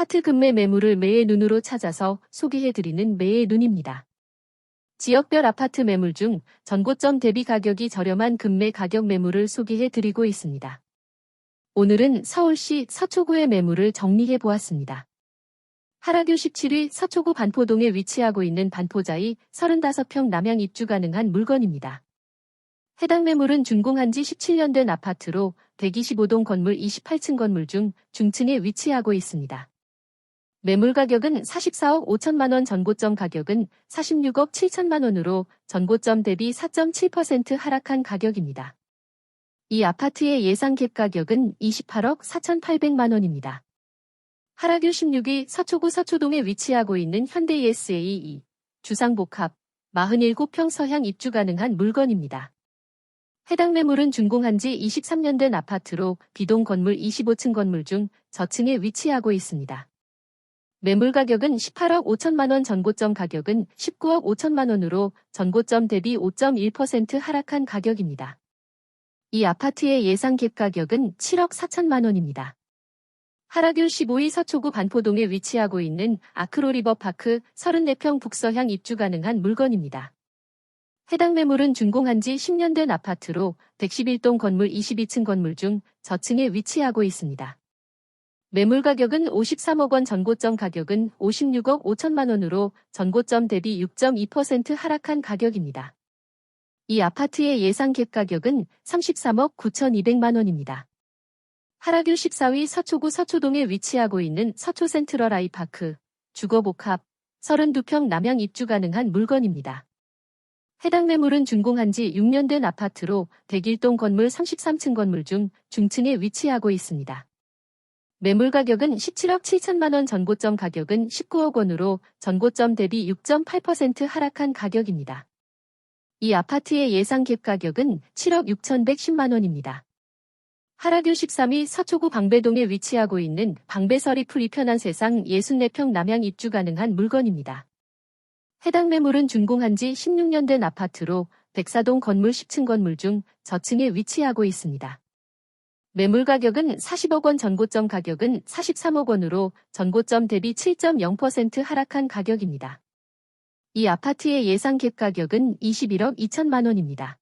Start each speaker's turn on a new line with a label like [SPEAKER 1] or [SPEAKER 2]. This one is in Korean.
[SPEAKER 1] 아파트 급매 매물을 매의 눈으로 찾아서 소개해드리는 매의 눈입니다. 지역별 아파트 매물 중 전고점 대비 가격이 저렴한 급매 가격 매물을 소개해드리고 있습니다. 오늘은 서울시 서초구의 매물을 정리해 보았습니다. 하라교 17위 서초구 반포동에 위치하고 있는 반포자이 35평 남양 입주 가능한 물건입니다. 해당 매물은 준공한 지 17년 된 아파트로 125동 건물 28층 건물 중 중층에 위치하고 있습니다. 매물 가격은 44억 5천만 원 전고점 가격은 46억 7천만 원으로 전고점 대비 4.7% 하락한 가격입니다. 이 아파트의 예상 갭 가격은 28억 4,800만 원입니다. 하라교 16위 서초구 서초동에 위치하고 있는 현대 ESAE 주상복합 47평 서향 입주 가능한 물건입니다. 해당 매물은 준공한 지 23년 된 아파트로 비동 건물 25층 건물 중 저층에 위치하고 있습니다. 매물 가격은 18억 5천만 원 전고점 가격은 19억 5천만 원으로 전고점 대비 5.1% 하락한 가격입니다. 이 아파트의 예상 갭 가격은 7억 4천만 원입니다. 하라교 15위 서초구 반포동에 위치하고 있는 아크로리버파크 34평 북서향 입주 가능한 물건입니다. 해당 매물은 준공한 지 10년 된 아파트로 111동 건물 22층 건물 중 저층에 위치하고 있습니다. 매물 가격은 53억 원 전고점 가격은 56억 5천만 원으로 전고점 대비 6.2% 하락한 가격입니다. 이 아파트의 예상 갭 가격은 33억 9,200만 원입니다. 하라교 14위 서초구 서초동에 위치하고 있는 서초 센트럴 아이파크 주거복합 32평 남양 입주 가능한 물건입니다. 해당 매물은 준공한 지 6년 된 아파트로 대길동 건물 33층 건물 중 중층에 위치하고 있습니다. 매물 가격은 17억 7천만 원 전고점 가격은 19억 원으로 전고점 대비 6.8% 하락한 가격입니다. 이 아파트의 예상 갭 가격은 7억 6,110만 원입니다. 하라교 13위 서초구 방배동에 위치하고 있는 방배설이 풀이 편한 세상 64평 남양 입주 가능한 물건입니다. 해당 매물은 준공한 지 16년 된 아파트로 백사동 건물 10층 건물 중 저층에 위치하고 있습니다. 매물 가격은 40억 원 전고점 가격은 43억 원으로 전고점 대비 7.0% 하락한 가격입니다. 이 아파트의 예상 갭 가격은 21억 2천만 원입니다.